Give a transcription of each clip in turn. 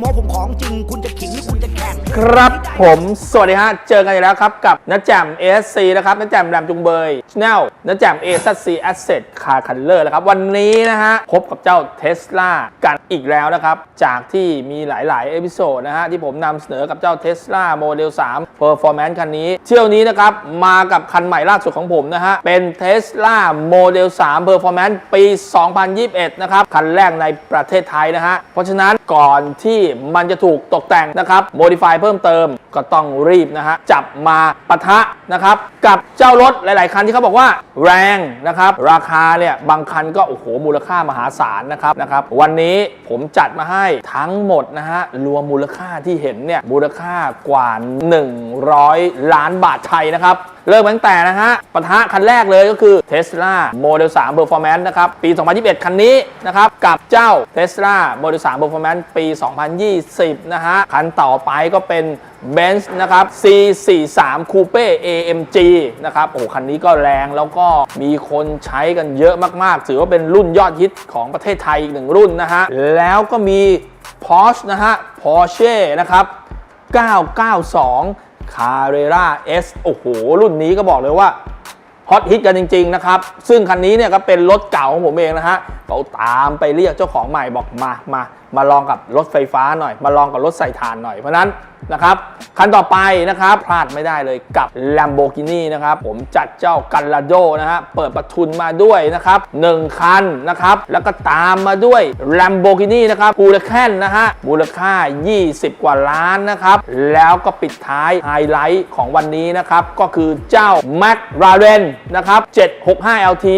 แต่งไม่ได้โม้ผมของจริงคุณ ครับผมสวัสดีฮะ เจอกันอีกแล้วครับกับนัดแจม ASC นะครับนัดแจมแรมจุงเบยชแนลนัดแจม ASC Asset Car Color นะครับ วันนี้นะฮะ พบกับเจ้า Tesla กันอีกแล้วนะครับ จากที่มีหลาย ๆ เอพิโซดนะฮะ ที่ผมนำเสนอกับเจ้า Tesla Model 3 Performance คันนี้ เที่ยวนี้นะครับ มากับคันใหม่ล่าสุดของผมนะฮะ เป็น Tesla Model 3 Performance ปี 2021 นะครับ คันแรกในประเทศไทยนะฮะเพราะฉะนั้นก่อนที่มันจะถูกตกแต่งนะครับ modify เพิ่มเติมก็ต้องรีบนะฮะจับมาปะทะนะครับกับเจ้ารถหลาย ๆ คันที่เขาบอกว่า แรงนะครับราคาเนี่ยบางคันก็โอ้โหมูลค่ามหาศาลนะครับนะครับวันนี้ผมจัดมาให้ทั้งหมดนะฮะรวมมูลค่าที่เห็นเนี่ยมูลค่ากว่า 100 ล้านบาทไทยนะครับ เริ่มตั้งแต่นะฮะปะทะคันแรกเลยก็คือ Tesla Model 3 Performance นะครับ ปี 2021 คันนี้นะครับ กับเจ้า Tesla Model 3 Performance ปี 2020 นะฮะ คันต่อไปก็เป็น Benz นะครับ C43 Coupe AMG นะครับ โอ้คันนี้ก็แรงแล้วก็มีคนใช้กันเยอะมาก ๆ ถือว่าเป็นรุ่นยอดฮิตของประเทศไทยอีกหนึ่งรุ่นนะฮะ แล้วก็มี Porsche นะฮะ Porsche นะครับ992 คาเรราเอสโอ้โห รุ่นนี้ก็บอกเลยว่าฮอตฮิตกันจริง ๆ นะครับ ซึ่งคันนี้เนี่ยก็เป็นรถเก่าของผมเองนะฮะเขาตามไปเรียกเจ้าของใหม่บอกมามามาลองกับรถไฟฟ้าหน่อย มาลองกับรถใส่ถ่านหน่อยเพราะนั้นนะครับ คันต่อไปนะครับ พลาดไม่ได้เลยกับ Lamborghini นะครับ ผมจัดเจ้ากันลาโดนะฮะ เปิดประทุนมาด้วยนะครับ 1 คันนะครับ แล้วก็ตามมาด้วย Lamborghini นะครับ h u r a c a n นะฮะ มูลค่า 20 กว่าล้านนะครับ แล้วก็ปิดท้ายไฮไลท์ของวันนี้นะครับ ก็คือเจ้า McLaren นะครับ 765 LT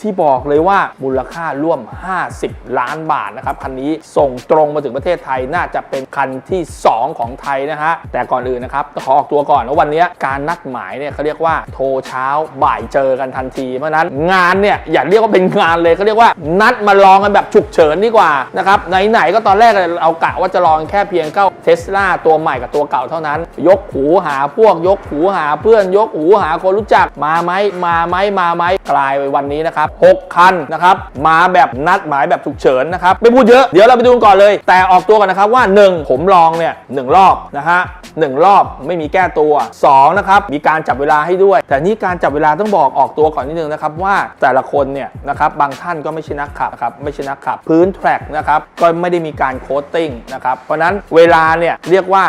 ที่บอกเลยว่ามูลค่าร่วม 50 ล้านบาทนะครับ คันนี้ส่งตรงมาถึงประเทศไทยน่าจะเป็นคันที่ 2 ของไทยนะฮะแต่ก่อนอื่นนะครับต้องขอออกตัวก่อนว่าวันนี้การนัดหมายเนี่ยเขาเรียกว่าโทรเช้าบ่ายเจอกันทันที เพราะนั้นงานเนี่ยอย่าเรียกว่าเป็นงานเลยเขาเรียกว่านัดมาลองกันแบบฉุกเฉินดีกว่านะครับไหนๆก็ตอนแรกเรากะว่าจะลองแค่เพียงเข้าเทสลาตัวใหม่กับตัวเก่าเท่านั้น ยกหูหาพวกยกหูหาเพื่อนยกหูหาคนรู้จักมาไหมมาไหมมาไหมกลายไปวันนี้นะครับ6คันนะครับมาแบบนัดหมายแบบฉุกเฉินนะครับไม่พูดเยอะเดี๋ยวเราไปดูกันก่อนเลย แต่ออกตัวกันนะครับว่า 1 ผมลองเนี่ยหนึ่งรอบนะฮะหนึ่งรอบไม่มีแก้ตัว2นะครับมีการจับเวลาให้ด้วย แต่นี่การจับเวลาต้องบอกออกตัวก่อนนิดนึงนะครับว่าแต่ละคนเนี่ยนะครับบางท่านก็ไม่ใช่นักขับนะครับไม่ใช่นักขับ พื้นแทร็กนะครับก็ไม่ได้มีการโคตติ้งนะครับเพราะนั้นเวลาเนี่ยเรียกว่า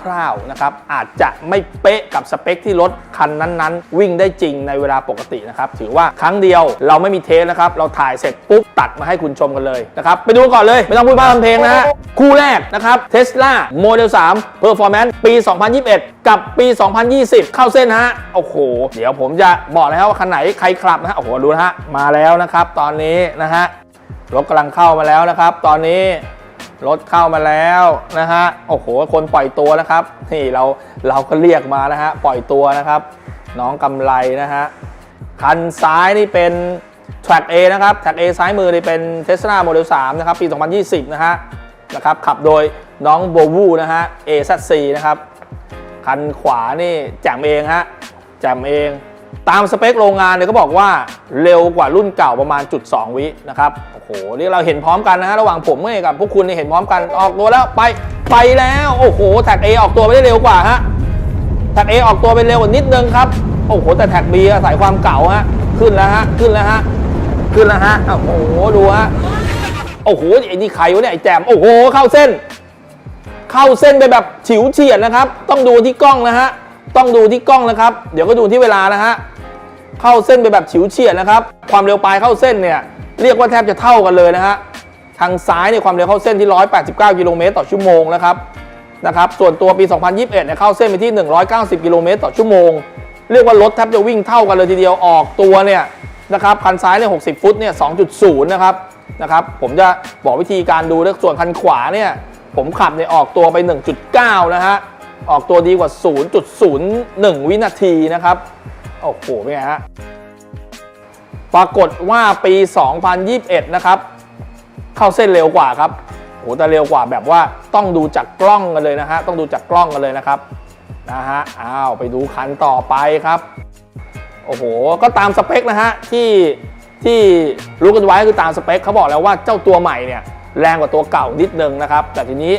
คร่าวๆนะครับอาจจะไม่เป๊ะกับสเปคที่รถคันนั้นๆ วิ่งได้จริงในเวลาปกตินะครับถือว่าครั้งเดียวเราไม่มีเทสนะครับเราถ่ายเสร็จปุ๊บตัดมาให้คุณชมกันเลยนะครับไปดูก่อนเลยไม่ต้องพูดมากทำเพลงนะฮะคู่แรกนะครับ Tesla Model 3 Performance ปี 2021 กับปี 2020 เข้าเส้นฮะ โอ้โห เดี๋ยวผมจะบอกเลยครับว่าคันไหนใครขับนะฮะ โอ้โห ดูนะฮะ มาแล้วนะครับ ตอนนี้นะฮะ รถกำลังเข้ามาแล้วนะครับ ตอนนี้รถเข้ามาแล้วนะฮะ โอ้โห คนปล่อยตัวนะครับ นี่เราเราก็เรียกมานะฮะ ปล่อยตัวนะครับ น้องกำไรนะฮะ คันซ้ายนี่เป็น Track A นะครับ Track A ซ้ายมือนี่เป็น Tesla Model 3 นะครับ ปี 2020 นะฮะ นะครับ ขับโดย น้องโบวูนะฮะ AZC นะครับ คันขวานี่แจมเองฮะแจมเอง ตามสเปคโรงงานเนี่ยก็บอกว่าเร็วกว่ารุ่นเก่าประมาณจุด2วินะครับโอ้โหนี่เราเห็นพร้อมกันนะฮะระหว่างผมกับพวกคุณเนี่ยเห็นพร้อมกันออกตัวแล้วไปไปแล้วโอ้โหแท็ก A ออกตัวไปได้เร็วกว่าฮะแท็ก A ออกตัวไปเร็วกว่านิดนึงครับโอ้โหแต่แท็ก B อาศัยความเก่าฮะขึ้นแล้วฮะขึ้นแล้วฮะขึ้นแล้วฮะโอ้โหดูฮะโอ้โหไอ้นี่ใครวะเนี่ยไอ้แจมโอ้โหเข้าเส้น เข้าเส้นไปแบบฉิวเฉียดนะครับ ต้องดูที่กล้องนะฮะต้องดูที่กล้องนะครับ เดี๋ยวก็ดูที่เวลานะฮะเข้าเส้นไปแบบฉิวเฉียดนะครับ ความเร็วปลายเข้าเส้นเนี่ยเรียกว่าแทบจะเท่ากันเลยนะฮะทางซ้ายเนี่ยความเร็วเข้าเส้นที่ 189 กิโลเมตรต่อชั่วโมงนะครับนะครับ ส่วนตัวปี 2021เนี่ยเข้าเส้นไปที่ 190 กิโลเมตรต่อชั่วโมง เรียกว่ารถแทบจะวิ่งเท่ากันเลยทีเดียวออกตัวเนี่ยนะครับคันซ้ายเนี่ย 60 ฟุตเนี่ย 2.0 นะครับนะครับ ผมจะบอกวิธีการดูส่วนคันขวาเนี่ย ผมขับเนี่ยออกตัวไป 1.9 นะฮะ ออกตัวดีกว่า 0.01 วินาทีนะครับ โอ้โหเป็นไงฮะ ปรากฏว่าปี 2021 นะครับ เข้าเส้นเร็วกว่าครับโหแต่เร็วกว่าแบบว่าต้องดูจากกล้องกันเลยนะฮะ ต้องดูจากกล้องกันเลยนะครับ นะฮะ อ้าว ไปดูคันต่อไปครับ โอ้โห ก็ตามสเปคนะฮะที่ที่รู้กันไว้คือตามสเปคเขาบอกแล้วว่าเจ้าตัวใหม่เนี่ย แรงกว่าตัวเก่านิดนึงนะครับ แต่ทีนี้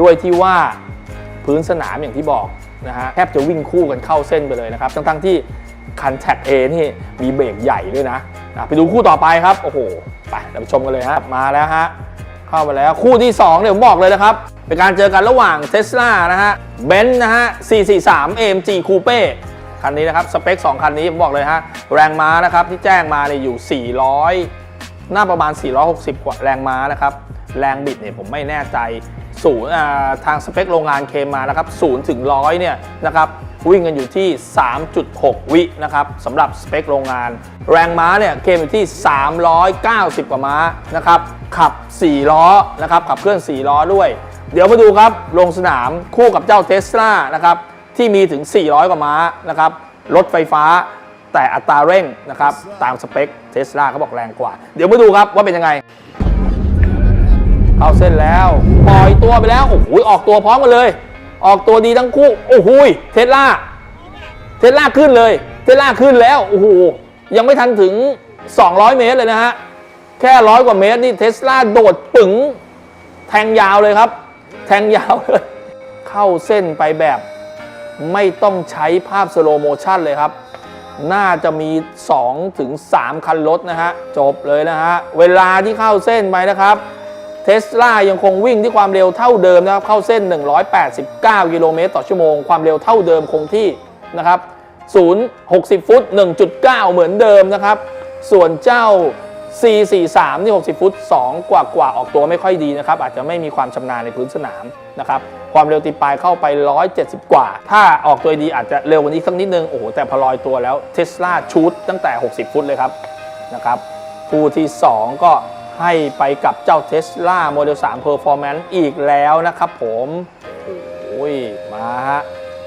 ด้วยที่ว่าพื้นสนามอย่างที่บอกนะฮะแทบจะวิ่งคู่กันเข้าเส้นไปเลยนะครับ ทั้งๆที่คันแท็กเอนี่มีเบรกใหญ่ด้วยนะอะไปดูคู่ต่อไปครับ โอ้โห ไปเราไปชมกันเลยฮะ มาแล้วฮะ เข้ามาแล้ว คู่ที่2เนี่ยผมบอกเลยนะครับ เป็นการเจอกันระหว่าง Tesla นะฮะเบนซ์นะฮะ 443 AMG Coupe คันนี้นะครับ สเปค 2 คันนี้ผมบอกเลยฮะ แรงม้านะครับที่แจ้งมาเนี่ยอยู่ 400 น่าประมาณ 460 กว่าแรงม้านะครับ แรงบิดเนี่ยผมไม่แน่ใจศูนย์ทางสเปคโรงงานเคมมานะครับ0ถึง100เนี่ยนะครับวิ่งกันอยู่ที่ 3.6 วินะครับสำหรับสเปคโรงงาน แรงม้าเนี่ยเคมอยู่ที่ 390 กว่าม้านะครับขับ 4 ล้อนะครับขับเคลื่อน 4 ล้อด้วย เดี๋ยวมาดูครับลงสนามคู่กับเจ้าเทสลานะครับที่มีถึง 400 กว่าม้านะครับรถไฟฟ้า แต่อัตราเร่งนะครับตามสเปคเทสลาเขาบอกแรงกว่า เดี๋ยวมาดูครับว่าเป็นยังไง เข้าเส้นแล้วปล่อยตัวไปแล้วโอ้โหออกตัวพร้อมกันเลย ออกตัวดีทั้งคู่โอ้โหเทสลาเทสลาขึ้นเลยเทสลาขึ้นแล้วโอ้โหยังไม่ทันถึง 200 เมตรเลยนะฮะแค่ร้อยกว่าเมตรนี่เทสลาโดดปึ๋งแทงยาวเลยครับ แทงยาวเลย เข้าเส้นไปแบบ ไม่ต้องใช้ภาพสโลโมชันเลยครับ น่าจะมี 2-3ถึง3คันรถนะฮะ จบเลยนะฮะ เวลาที่เข้าเส้นไปนะครับเทสลายังคงวิ่งที่ความเร็วเท่าเดิมนะครับ เข้าเส้น 189 กิโลเมตรต่อชั่วโมง ความเร็วเท่าเดิมคงที่นะครับ0 60 ฟุต 1.9 เหมือนเดิมนะครับ ส่วนเจ้า C43 ที่60 ฟุต 2 กว่ากว่าออกตัวไม่ค่อยดีนะครับ อาจจะไม่มีความชำนาญในพื้นสนามนะครับ ความเร็วตีปลายเข้าไป 170 กว่า ถ้าออกตัวดีอาจจะเร็วกว่านี้สักนิดนึง โอ้โห แต่พอลอยตัวแล้วเทสลาชูดตั้งแต่ 60 ฟุตเลยครับนะครับคู่ที่ 2 ก็ให้ไปกับเจ้า Tesla Model 3 Performance อีกแล้วนะครับผมโอ้ยมาฮะ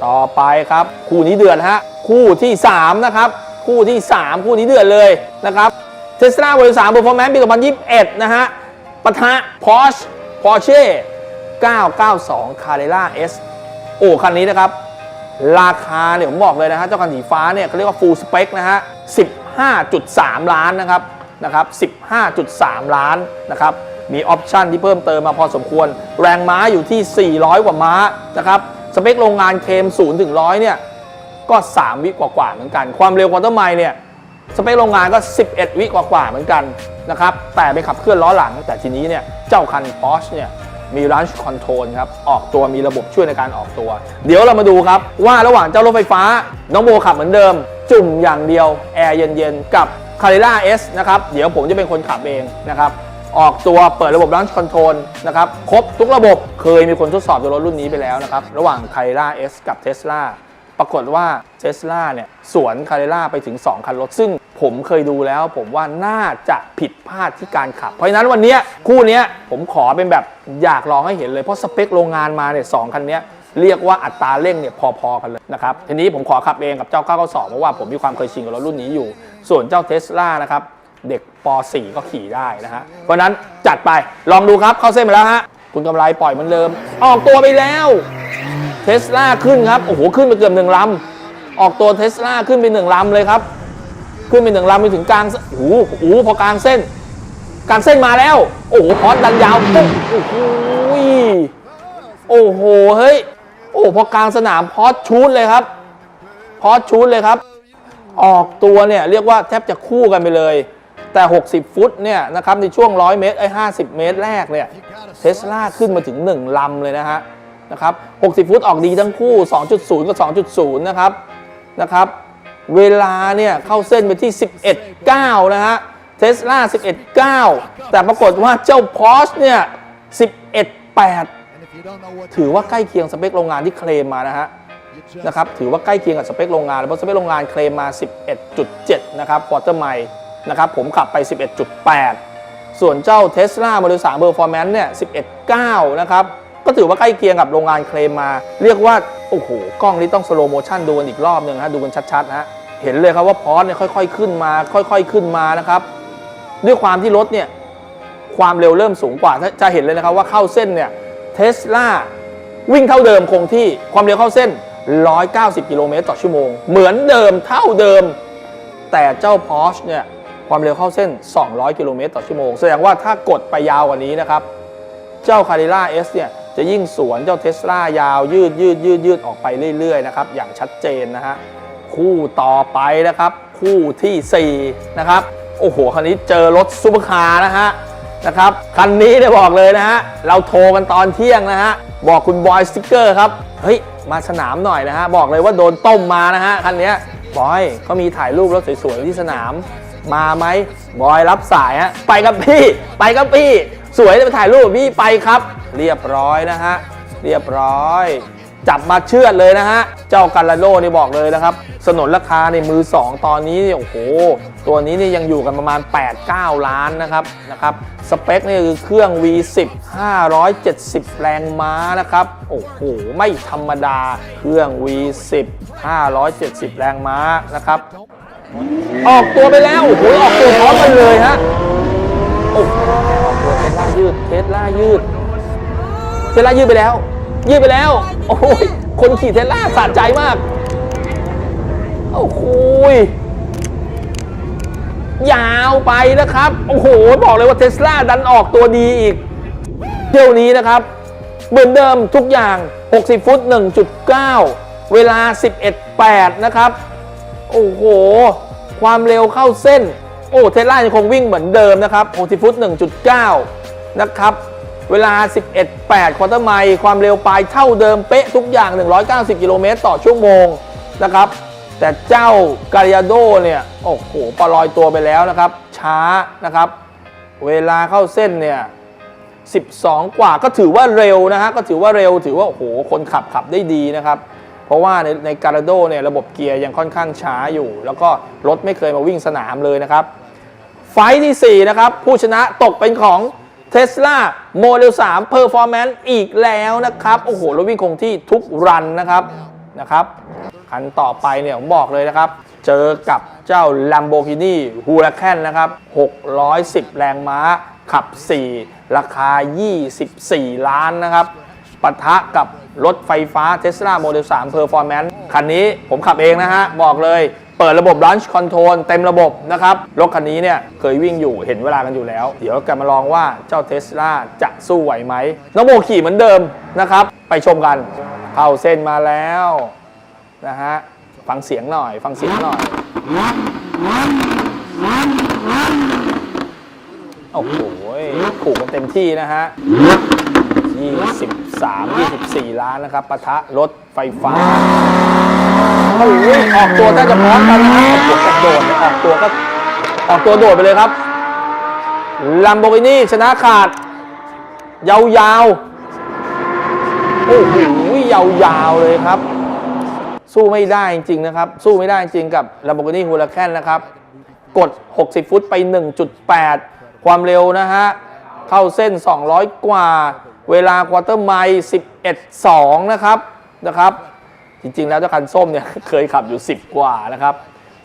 ต่อไปครับ คู่นี้เดือดฮะคู่ที่ 3 นะครับ คู่ที่ 3 คู่นี้เดือดเลยนะครับ Tesla Model 3 Performance ปี 2021 นะฮะปะทะ Porsche Porsche 992 Carrera S โอ้คันนี้นะครับ ราคาเนี่ยผมบอกเลยนะฮะเจ้าคันสีฟ้าเนี่ยเขาเรียกว่า full spec นะฮะ 15.3 ล้านนะครับนะครับ 15.3 ล้านนะครับ มีออปชันที่เพิ่มเติมมาพอสมควร แรงม้าอยู่ที่ 400 กว่าม้านะครับ สเปคโรงงานเคม0ถึง100เนี่ยก็ 3 วิกว่าๆเหมือนกัน ความเร็วควอเตอร์ไมล์เนี่ย สเปคโรงงานก็ 11 วิกว่าๆเหมือนกันนะครับ แต่ไปขับเคลื่อนล้อหลัง แต่ทีนี้เนี่ยเจ้าคัน Porsche เนี่ยมี Launch Control ครับ ออกตัวมีระบบช่วยในการออกตัว เดี๋ยวเรามาดูครับ ว่าระหว่างเจ้ารถไฟฟ้า น้องโบขับเหมือนเดิม จุ่มอย่างเดียว แอร์เย็นๆ กับ Carrera S นะครับ เดี๋ยวผมจะเป็นคนขับเองนะครับ ออกตัวเปิดระบบ Launch Control นะครับ ครบทุกระบบเคยมีคนทดสอบตัวรถรุ่นนี้ไปแล้วนะครับ ระหว่าง Carrera S กับ Tesla ปรากฏว่าเทสลาเนี่ยสวนคา r ร r ่าไปถึง 2 คันรถซึ่ง ผมเคยดูแล้ว ผมว่าน่าจะผิดพลาดที่การขับ เพราะฉะนั้นวันนี้คู่นี้ผมขอเป็นแบบอยากลองให้เห็นเลย เพราะสเปคโรงงานมาเนี่ยสองคันนี้เรียกว่าอัตราเร่งเนี่ยพอๆกันเลยนะครับ ทีนี้ผมขอขับเองกับเจ้า 992 เพราะว่าผมมีความเคยชินกับรถรุ่นนี้อยู่ ส่วนเจ้าเทสลานะครับ เด็กป .4 ก็ขี่ได้นะฮะ เพราะนั้นจัดไปลองดูครับเข้าเส้นไปแล้วฮะ คุณกำไรปล่อยมันเดิม ออกตัวไปแล้วเทสลาขึ้นครับ โอ้โห ขึ้นไปเกือบหนึ่งลำออกตัวเทสลาขึ้นไปหนึ่งลำเลยครับ ขึ้นไปหนึ่งลำไปถึงกลางโอ้โหพอกลางเส้น กลางเส้นมาแล้ว โอ้โหพอดันยาวปุ๊บโอ้โหโอ้โหเฮ้ยโอ้พอกลางสนามพอสชูดเลยครับ พอสชูดเลยครับ ออกตัวเนี่ยเรียกว่าแทบจะคู่กันไปเลย แต่ 60 ฟุตเนี่ยนะครับในช่วง 100 เมตรไอ้50 เมตรแรกเนี่ยเทสลาขึ้นมาถึง 1 ลำเลยนะฮะนะครับ 60 ฟุตออกดีทั้งคู่ 2.0 กับ 2.0 นะครับนะครับ เวลาเนี่ยเข้าเส้นไปที่ 11.9 นะฮะเทสลา11.9 แต่ปรากฏว่าเจ้าพอ r เนี่ย11.8 ถือว่าใกล้เคียงสเปคโรงงานที่เคลมมานะฮะนะครับถือว่าใกล้เคียงกับสเปคโรงงานเพราะสเปคโรงงานเคลมมา 11.7 นะครับควอเตอร์ไมล์นะครับผมขับไป 11.8 ส่วนเจ้า Tesla Model 3 Performance เนี่ย 11.9 นะครับ ก็ถือว่าใกล้เคียงกับโรงงานเคลมมา เรียกว่า โอ้โห กล้องนี้ต้องสโลโมชันดูกันอีกรอบหนึ่งนะดูกันชัดๆนะฮะ เห็นเลยครับว่าพอสเนี่ยค่อยๆขึ้นมา ค่อย ๆขึ้นมานะครับ ด้วยความที่รถเนี่ยความเร็วเริ่มสูงกว่าจะเห็นเลยนะครับว่าเข้าเส้นเนี่ยเทสลาวิ่งเท่าเดิมคงที่ความเร็วเข้าเส้น 190 กิโลเมตรต่อชั่วโมง เหมือนเดิมเท่าเดิม แต่เจ้า Porsche เนี่ยความเร็วเข้าเส้น 200 กิโลเมตรต่อชั่วโมง แสดงว่าถ้ากดไปยาวกว่านี้นะครับ เจ้า c a r r e r a S เนี่ยจะยิ่งสวนเจ้าเทสลายาวยืดยืดยืดยืดออกไปเรื่อยๆนะครับอย่างชัดเจนนะฮะ คู่ต่อไปนะครับ คู่ทีสี่ 4 นะครับ โอ้โห คันนี้เจอรถซุปเปอร์คาร์นะฮะนะครับคันนี้เนี่ยบอกเลยนะฮะเราโทรกันตอนเที่ยงนะฮะบอกคุณบอยสติ๊กเกอร์ครับเฮ้ยมาสนามหน่อยนะฮะบอกเลยว่าโดนต้มมานะฮะคันนี้บอยเขามีถ่ายรูปรถสวยๆที่สนาม มาไหมบอยรับสายฮะไปกับพี่ ไปกับพี่ สวยจะไปถ่ายรูปพี่ไปครับ เรียบร้อยนะฮะเรียบร้อย จับมาเชื่อดเลยนะฮะ เจ้าการาโลนี่บอกเลยนะครับ สนนราคาในมือ 2 ตอนนี้เนี่ยโอ้โห ตัวนี้นี่ยังอยู่กันประมาณ 8-9 ล้านนะครับนะครับ สเปคนี่คือเครื่อง V10 570 แรงม้านะครับ โอ้โห ไม่ธรรมดา เครื่อง V10 570 แรงม้านะครับ ออกตัวไปแล้ว โอ้โห ออกตัวพร้อมกันเลยฮะ โอ้โหออกตัวเทสลายืด เทสลายืด เทสลายืดไปแล้ว ยืดไปแล้ว โอ้ยคนขี่เทสลาสะใจมาก โอ้โหยยาวไปนะครับ โอ้โห บอกเลยว่าเทสลาดันออกตัวดีอีกเที่ยวนี้นะครับ เหมือนเดิมทุกอย่าง 60 ฟุต 1.9 เวลา 11.8 นะครับ โอ้โห ความเร็วเข้าเส้น โอ้ เทสลายังคงวิ่งเหมือนเดิมนะครับ 60 ฟุต 1.9 นะครับ เวลา 11.8 ควอเตอร์ไมล์ความเร็วปลายเท่าเดิมเป๊ะทุกอย่าง 190 กิโลเมตรต่อชั่วโมงนะครับ แต่เจ้าการิอาโดเนี่ย โอ้โหปลอยตัวไปแล้วนะครับ ช้านะครับ เวลาเข้าเส้นเนี่ย 12 กว่าก็ถือว่าเร็วนะฮะ ก็ถือว่าเร็ว ถือว่าโอ้โห คนขับขับได้ดีนะครับ เพราะว่าในในการาโดเนี่ยระบบเกียร์ยังค่อนข้างช้าอยู่ แล้วก็รถไม่เคยมาวิ่งสนามเลยนะครับ ไฟท์ที่ 4 นะครับ ผู้ชนะตกเป็นของ Tesla Model 3 Performance อีกแล้วนะครับ โอ้โหรถวิ่งคงที่ทุกรันนะครับนะครับคันต่อไปเนี่ยผมบอกเลยนะครับ เจอกับเจ้า Lamborghini Huracan นะครับ 610 แรงม้าขับ 4 ราคา 24 ล้านนะครับ ปะทะกับรถไฟฟ้า Tesla Model 3 Performance คันนี้ผมขับเองนะฮะ บอกเลยเปิดระบบ Launch Control เต็มระบบนะครับ รถคันนี้เนี่ยเคยวิ่งอยู่เห็นเวลากันอยู่แล้ว เดี๋ยวกันมาลองว่าเจ้า Tesla จะสู้ไหวไหมน้องโมขี่เหมือนเดิมนะครับ ไปชมกันเข้าเส้นมาแล้วนะฮะ ฟังเสียงหน่อย ฟังเสียงหน่อย โอ้โหถูกกันเต็มที่นะฮะ 23 24 ล้านนะครับปะทะรถไฟฟ้าโอ้ยออกตัวน่าจะพร้อมกันนะออกตัวกระโดดเลยออกตัวก็ออกตัวโดดไปเลยครับ Lamborghini ชนะขาด ยาวๆ โอ้โหยาวๆ เลยครับ สู้ไม่ได้จริงๆนะครับ สู้ไม่ได้จริงกับ Lamborghini Huracan นะครับ กด 60 ฟุตไป 1.8 ความเร็วนะฮะ เข้าเส้น 200 กว่า เวลาควอเตอร์ไมล์11.2 นะครับนะครับ จริงๆ แล้วเจ้าคันส้มเนี่ยเคยขับอยู่ 10 กว่านะครับ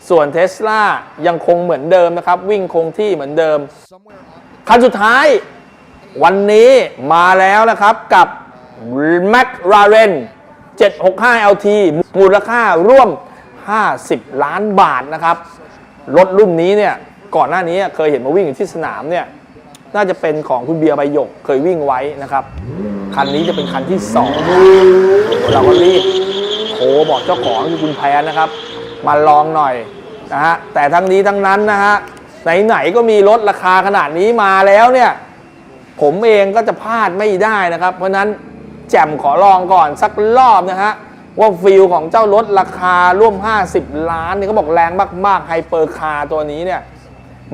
ส่วนเทสลายังคงเหมือนเดิมนะครับ วิ่งคงที่เหมือนเดิม คันสุดท้ายวันนี้มาแล้วนะครับกับ McLaren 765 LT มูลค่าร่วม 50 ล้านบาทนะครับ รถรุ่นนี้เนี่ยก่อนหน้านี้เคยเห็นมาวิ่งอยู่ที่สนามเนี่ย น่าจะเป็นของคุณเบียร์ใบหยกเคยวิ่งไว้นะครับ คันนี้จะเป็นคันที่2อ้โหเราก็รีบโทรบอกเจ้าของคือคุณแพนนะครับ มาลองหน่อยนะฮะแต่ทั้งนี้ทั้งนั้นนะฮะไหนๆก็มีรถราคาขนาดนี้มาแล้วเนี่ยผมเองก็จะพลาดไม่ได้นะครับ เพราะฉะนั้นแจ่มขอลองก่อนสักรอบนะฮะว่าฟิลของเจ้ารถราคาร่วม 50 ล้านเนี่ยเขาบอกแรงมากๆไฮเปอร์คาร์ตัวนี้เนี่ย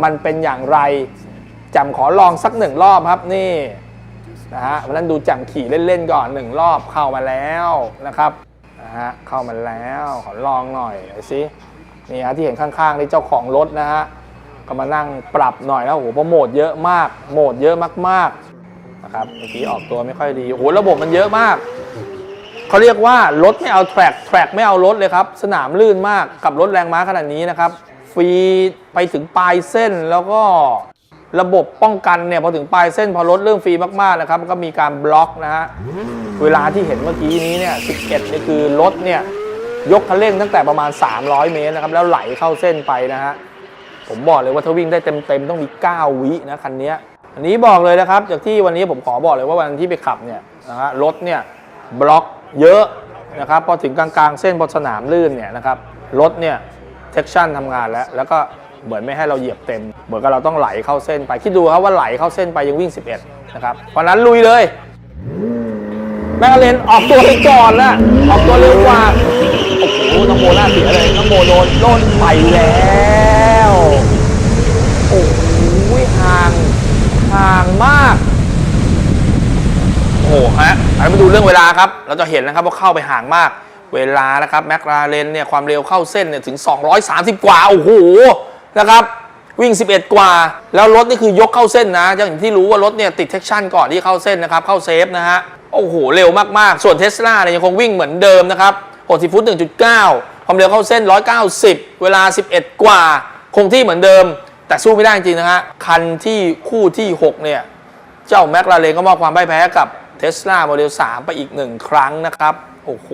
มันเป็นอย่างไร แจ่มขอลองสักหนึ่งรอบครับนี่นะฮะวันนั้นดูแจ่มขี่เล่นๆก่อนหนึ่งรอบเข้ามาแล้วนะครับนะฮะเข้ามาแล้วขอลองหน่อยหน่อยสินี่ฮะที่เห็นข้างๆนี่เจ้าของรถนะฮะก็มานั่งปรับหน่อยแล้วโอ้โหเพรโมดเยอะมากโหมดเยอะมากๆนะครับเมื่อกี้ออกตัวไม่ค่อยดีโอ้โหระบบมันเยอะมากเขาเรียกว่ารถไม่เอาแทร็กแทร็กไม่เอารถเลยครับ สนามลื่นมากกับรถแรงม้าขนาดนี้นะครับ ฟรีไปถึงปลายเส้นแล้วก็ ระบบป้องกันเนี่ยพอถึงปลายเส้นพอรถเรื่องฟรีมากๆนะครับมันก็มีการบล็อกนะฮะเวลาที่เห็นเมื่อกี้นี้เนี่ย 11 นี่คือรถเนี่ยยกคันเร่งตั้งแต่ประมาณ 300 เมตรนะครับแล้วไหลเข้าเส้นไปนะฮะผมบอกเลยว่าถ้าวิ่งได้เต็มๆต้องมี 9 วินะคันนี้อันนี้บอกเลยนะครับ จากที่วันนี้ผมขอบอกเลยว่าวันที่ไปขับเนี่ยนะฮะรถเนี่ยบล็อกเยอะนะครับพอถึงกลางๆ เส้นบนสนามลื่นเนี่ยนะครับรถเนี่ยเทคชั่นทำงานแล้วแล้วก็ เหมือนไม่ให้เราเหยียบเต็ม เหมือนกับเราต้องไหลเข้าเส้นไป คิดดูครับว่าไหลเข้าเส้นไปยังวิ่ง 11 นะครับ เพราะนั้นลุยเลยแม่กเลนออกตัวไปก่อนนะออกตัวเร็วกว่า โอ้โหน้องโมน่าเสียเลยน้องโมโดนโดนไปแล้ว โอ้โหห่างห่างมาก โอ้โหฮะอันนี้มาดูเรื่องเวลาครับ เราจะเห็นนะครับว่าเข้าไปห่างมาก เวลานะครับแมคลาเรนเนี่ยความเร็วเข้าเส้นเนี่ยถึง 230 กว่า โอ้โห นะครับวิ่ง 11 กว่า แล้วรถนี่คือยกเข้าเส้นนะ อย่างที่รู้ว่ารถเนี่ยติดเทคชั่นก่อนที่เข้าเส้นนะครับ เข้าเซฟนะฮะ โอ้โห เร็วมาก ๆ ส่วนเทสลาเนี่ยยังคงวิ่งเหมือนเดิมนะครับ 60 ฟุต 1.9 ความเร็วเข้าเส้น 190 เวลา 11 กว่า คงที่เหมือนเดิม แต่สู้ไม่ได้จริงนะฮะ คันที่คู่ที่ 6 เนี่ย เจ้าแมคลาเรนก็มอบความพ่ายแพ้กับเทสลาโมเดล3ไปอีกหนึ่งครั้งนะครับ โอ้โห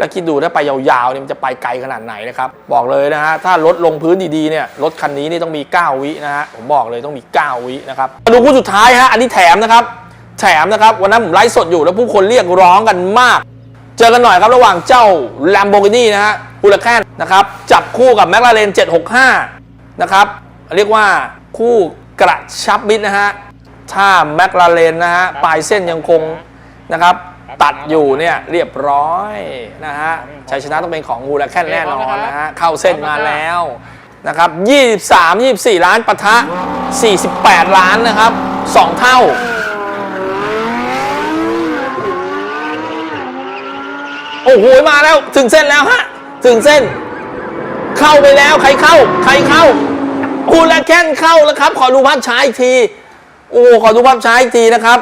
แล้วคิดดูถ้าไปยาวๆเนี่ยมันจะไปไกลขนาดไหนนะครับ บอกเลยนะฮะถ้ารถลงพื้นดีๆเนี่ยรถคันนี้นี่ต้องมี 9 วินะฮะผมบอกเลยต้องมี 9 วินะครับมาดูคู่สุดท้ายฮะอันนี้แถมนะครับแถมนะครับวันนั้นผมไลฟ์สดอยู่แล้วผู้คนเรียกร้องกันมาก เจอกันหน่อยครับระหว่างเจ้า Lamborghini นะฮะฮูลาแคนนะครับจับคู่กับ McLaren 765 นะครับเรียกว่าคู่กระชับมิตรนะฮะถ้า McLaren นะฮะปลายเส้นยังคงนะครับ ตัดอยู่เนี่ยเรียบร้อยนะฮะชัยชนะต้องเป็นของฮูลาแคนแน่นอนนะฮะเข้าเส้นมาแล้วนะครับ 23 24 ล้านปะทะ 48 ล้านนะครับ 2 เท่า โอ้โห มาแล้วถึงเส้นแล้วฮะ ถึงเส้น เข้าไปแล้วใครเข้า ใครเข้าคูลาแคนเข้าแล้วครับ ขอดูภาพช้าอีกที โอ้ขอดูภาพช้าอีกทีนะครับ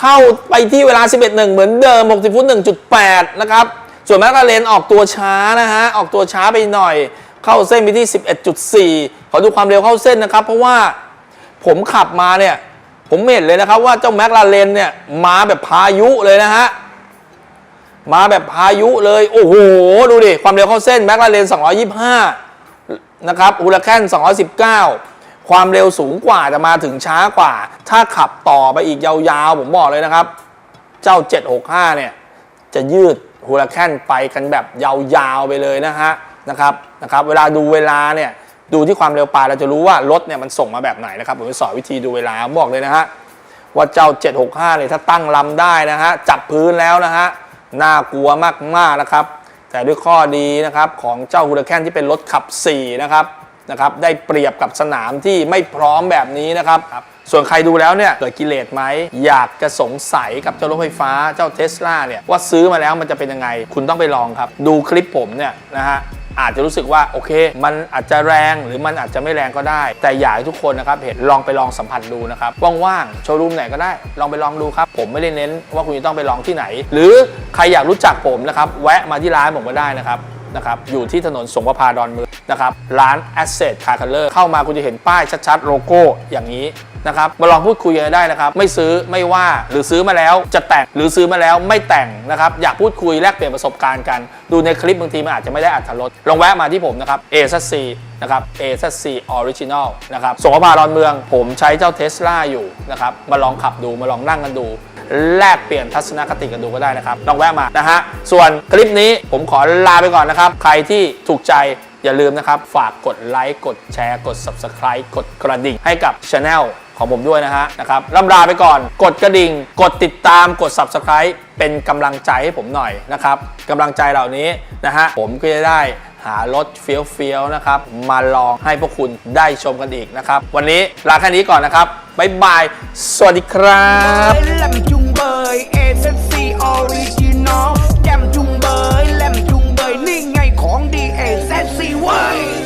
เข้าไปที่เวลา 11.1 เหมือนเดิม 60 ฟุต 1.8 นะครับ ส่วนแมคลาเรนออกตัวช้านะฮะ ออกตัวช้าไปหน่อย เข้าเส้นไปที่ 11.4 ขอดูความเร็วเข้าเส้นนะครับ เพราะว่าผมขับมาเนี่ย ผมเห็นเลยนะครับว่าเจ้าแมคลาเรนเนี่ยมาแบบพายุเลยนะฮะ มาแบบพายุเลย โอ้โห ดูดิ ความเร็วเข้าเส้นแมคลาเรน225 นะครับฮูลาแคน219 ความเร็วสูงกว่าจะมาถึงช้ากว่า ถ้าขับต่อไปอีกยาวๆ ผมบอกเลยนะครับ เจ้า 765 เนี่ย จะยืดฮูลาแคนไปกันแบบยาวๆไปเลยนะฮะนะครับนะครับ เวลาดูเวลาเนี่ยดูที่ความเร็วปลายเราจะรู้ว่ารถเนี่ยมันส่งมาแบบไหนนะครับผมจะสอนวิธีดูเวลาผมบอกเลยนะฮะว่าเจ้า 765เนี่ยถ้าตั้งลำได้นะฮะจับพื้นแล้วนะฮะน่ากลัวมากๆนะครับ แต่ด้วยข้อดีนะครับของเจ้าฮูลาแคนที่เป็นรถขับ 4 นะครับ นะครับได้เปรียบกับสนามที่ไม่พร้อมแบบนี้นะครับส่วนใครดูแล้วเนี่ยเกิดกิเลสไหมอยากจะสงสัยกับเจ้ารถไฟฟ้าเจ้าเทสลาเนี่ยว่าซื้อมาแล้วมันจะเป็นยังไง คุณต้องไปลองครับ ดูคลิปผมเนี่ยนะฮะอาจจะรู้สึกว่าโอเค มันอาจจะแรงหรือมันอาจจะไม่แรงก็ได้ แต่อยากให้ทุกคนนะครับเห็นลองไปลองสัมผัสดูนะครับว่างๆโชว์รูมไหนก็ได้ ลองไปลองดูครับ ผมไม่ได้เน้นว่าคุณจะต้องไปลองที่ไหน หรือใครอยากรู้จักผมนะครับแวะมาที่ร้านผมก็ได้นะครับนะครับอยู่ที่ถนนสงประพาดอนเมือง นะครับร้าน Asset Car Color เข้ามาคุณจะเห็นป้ายชัดๆ โลโก้อย่างนี้นะครับมาลองพูดคุยกันได้นะครับ ไม่ซื้อไม่ว่าหรือซื้อมาแล้วจะแต่งหรือซื้อมาแล้วไม่แต่งนะครับ อยากพูดคุยแลกเปลี่ยนประสบการณ์กัน ดูในคลิปบางทีมันอาจจะไม่ได้อัตรสลองแวะมาที่ผมนะครับ a s c นะครับ a s c Original นะครับสงขลาดอนเมือง ผมใช้เจ้าเทสลาอยู่นะครับ มาลองขับดูมาลองนั่งกันดู แลกเปลี่ยนทัศนคติกันดูก็ได้นะครับ ลองแวะมานะฮะส่วนคลิปนี้ผมขอลาไปก่อนนะครับ ใครที่ถูกใจ อย่าลืมนะครับ ฝากกดไลค์กดแชร์กด Subscribe กดกระดิ่งให้กับช anel ของผมด้วยนะฮะนะครับล่ำลาไปก่อน กดกระดิ่ง กดติดตามกด Subscribe เป็นกำลังใจให้ผมหน่อยนะครับกำลังใจเหล่านี้นะฮะผมก็จะได้หารถเฟี้ยวๆนะครับ มาลองให้พวกคุณได้ชมกันอีกนะครับ วันนี้ลาแค่นี้ก่อนนะครับบ๊ายบาย สวัสดีครับ see why.